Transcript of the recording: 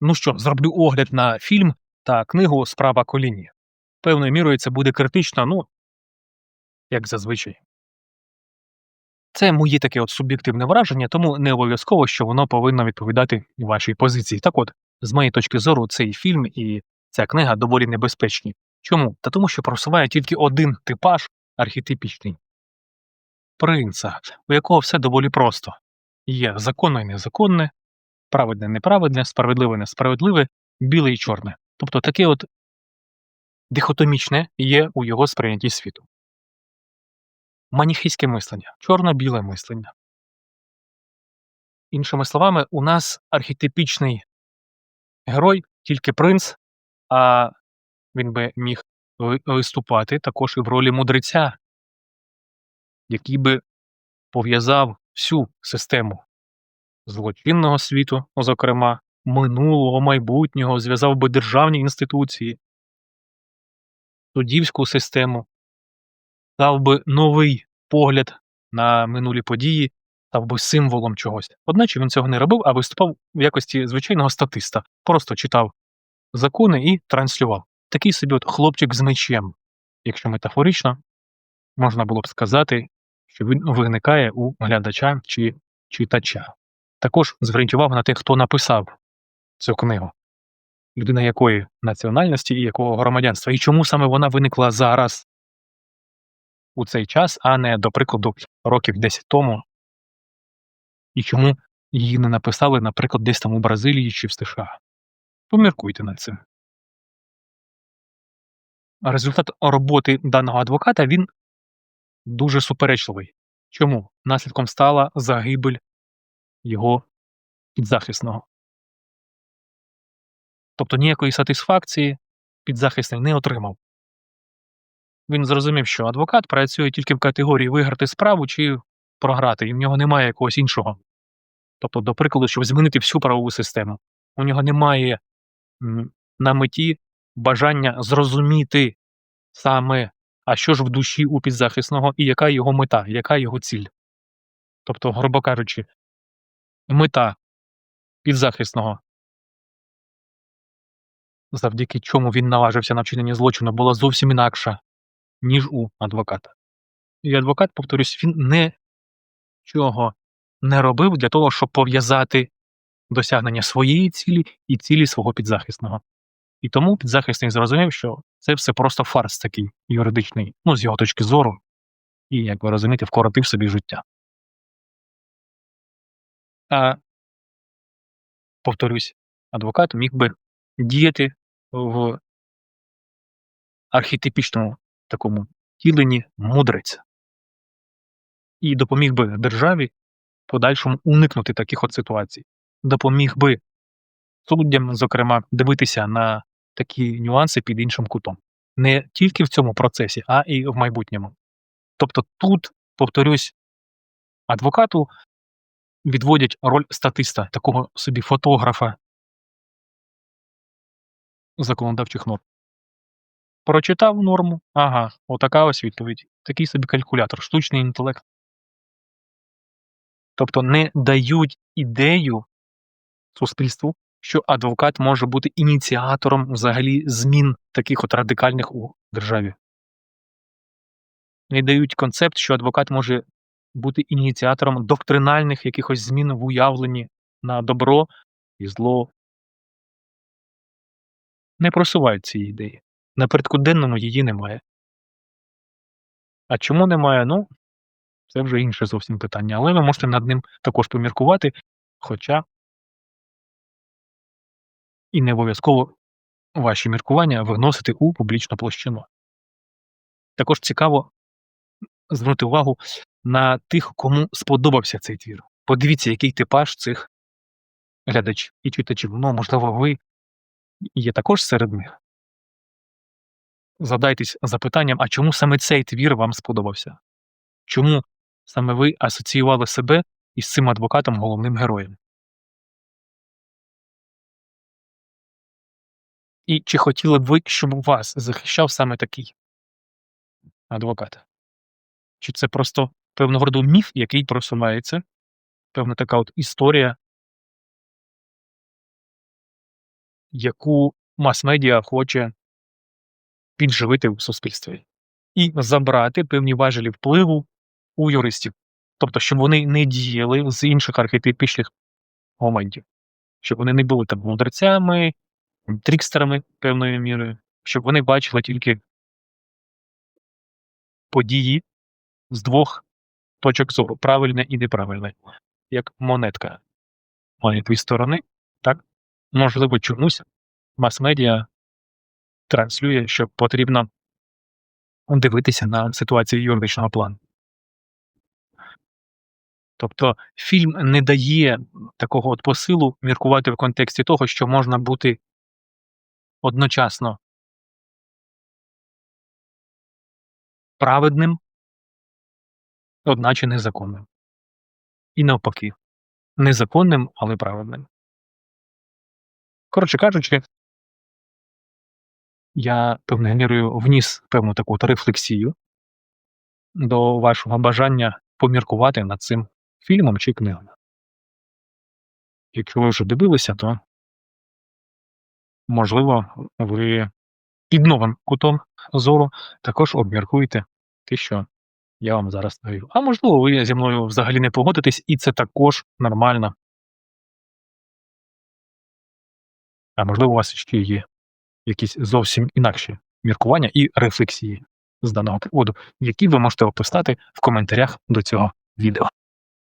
Ну що, зроблю огляд на фільм та книгу Справа коліні. Певною мірою це буде критично, ну, як зазвичай. Це моє таке от суб'єктивне враження, тому не обов'язково, що воно повинно відповідати вашій позиції. Так от, з моєї точки зору, цей фільм і ця книга доволі небезпечні. Чому? Та тому, що просуває тільки один типаж архетипічний принца, у якого все доволі просто. Є законне і незаконне, праведне неправедне, справедливе несправедливе, біле і чорне. Тобто таке от дихотомічне є у його сприйнятті світу. Маніхейське мислення, чорно-біле мислення. Іншими словами, у нас архетипічний герой тільки принц, а він би міг виступати також і в ролі мудреця, який би пов'язав всю систему злочинного світу, зокрема, минулого, майбутнього, зв'язав би державні інституції, суддівську систему, дав би новий погляд на минулі події, став би символом чогось. Одначе він цього не робив, а виступав в якості звичайного статиста, просто читав закони і транслював. Такий собі от хлопчик з мечем, якщо метафорично, можна було б сказати, що він виникає у глядача чи читача. Також зверніть увагу на те, хто написав цю книгу, людина якої національності і якого громадянства, і чому саме вона виникла зараз у цей час, а не, до прикладу, років 10 тому, і чому її не написали, наприклад, десь там у Бразилії чи в США. Поміркуйте над цим. Результат роботи даного адвоката він дуже суперечливий. Чому? Наслідком стала загибель його підзахисного. Тобто ніякої сатисфакції підзахисний не отримав. Він зрозумів, що адвокат працює тільки в категорії виграти справу чи програти, і в нього немає якогось іншого. Тобто, до прикладу, щоб змінити всю правову систему. У нього немає на меті бажання зрозуміти саме, а що ж в душі у підзахисного і яка його мета, яка його ціль. Тобто, грубо кажучи, мета підзахисного, завдяки чому він наважився на вчинення злочину, була зовсім інакша, ніж у адвоката. І адвокат, повторюсь, він нічого не робив для того, щоб пов'язати досягнення своєї цілі і цілі свого підзахисного. І тому підзахисний зрозумів, що це все просто фарс такий юридичний, ну, з його точки зору, і, як ви розумієте, вкоротив собі життя. А, повторюсь, адвокат міг би діяти в архетипічному такому тіленні мудреця і допоміг би державі подальшому уникнути таких от ситуацій. Допоміг би суддям, зокрема, дивитися на такі нюанси під іншим кутом. Не тільки в цьому процесі, а і в майбутньому. Тобто тут, повторюсь, адвокату відводять роль статиста, такого собі фотографа законодавчих норм. Прочитав норму, ага, отака ось відповідь. Такий собі калькулятор, штучний інтелект. Тобто не дають ідею суспільству, що адвокат може бути ініціатором взагалі змін таких от радикальних у державі. Не дають концепт, що адвокат може бути ініціатором доктринальних якихось змін в уявленні на добро і зло. Не просувають ці ідеї. На порядку денному її немає. А чому немає? Ну, це вже інше зовсім питання. Але ви можете над ним також поміркувати, хоча і не обов'язково ваші міркування виносити у публічну площину. Також цікаво звернути увагу на тих, кому сподобався цей твір. Подивіться, який типаж цих глядачів і читачів. Ну, можливо, ви є також серед них. Задайтесь запитанням, а чому саме цей твір вам сподобався? Чому саме ви асоціювали себе із цим адвокатом головним героєм? І чи хотіли б ви, щоб вас захищав саме такий адвокат? Чи це просто певного роду міф, який просувається, певна така от історія? Яку мас-медіа хоче підживити в суспільстві, і забрати певні важелі впливу у юристів. Тобто, щоб вони не діяли з інших архетипічних моментів, щоб вони не були там мудрецями, трікстерами певною мірою, щоб вони бачили тільки події з двох точок зору: правильне і неправильне, як монетка. Має дві сторони, так? Можливо, чомусь мас-медіа транслює, що потрібно дивитися на ситуацію юридичного плану. Тобто фільм не дає такого от посилу міркувати в контексті того, що можна бути одночасно праведним, одначе незаконним. І навпаки, незаконним, але праведним. Коротше кажучи, я певною мірою вніс певну таку рефлексію до вашого бажання поміркувати над цим фільмом чи книгою. Якщо ви вже дивилися, то можливо, ви під новим кутом зору також обміркуєте те, що я вам зараз навів. А можливо, ви зі мною взагалі не погодитесь, і це також нормально. А можливо, у вас ще є якісь зовсім інакші міркування і рефлексії з даного приводу, які ви можете описати в коментарях до цього відео.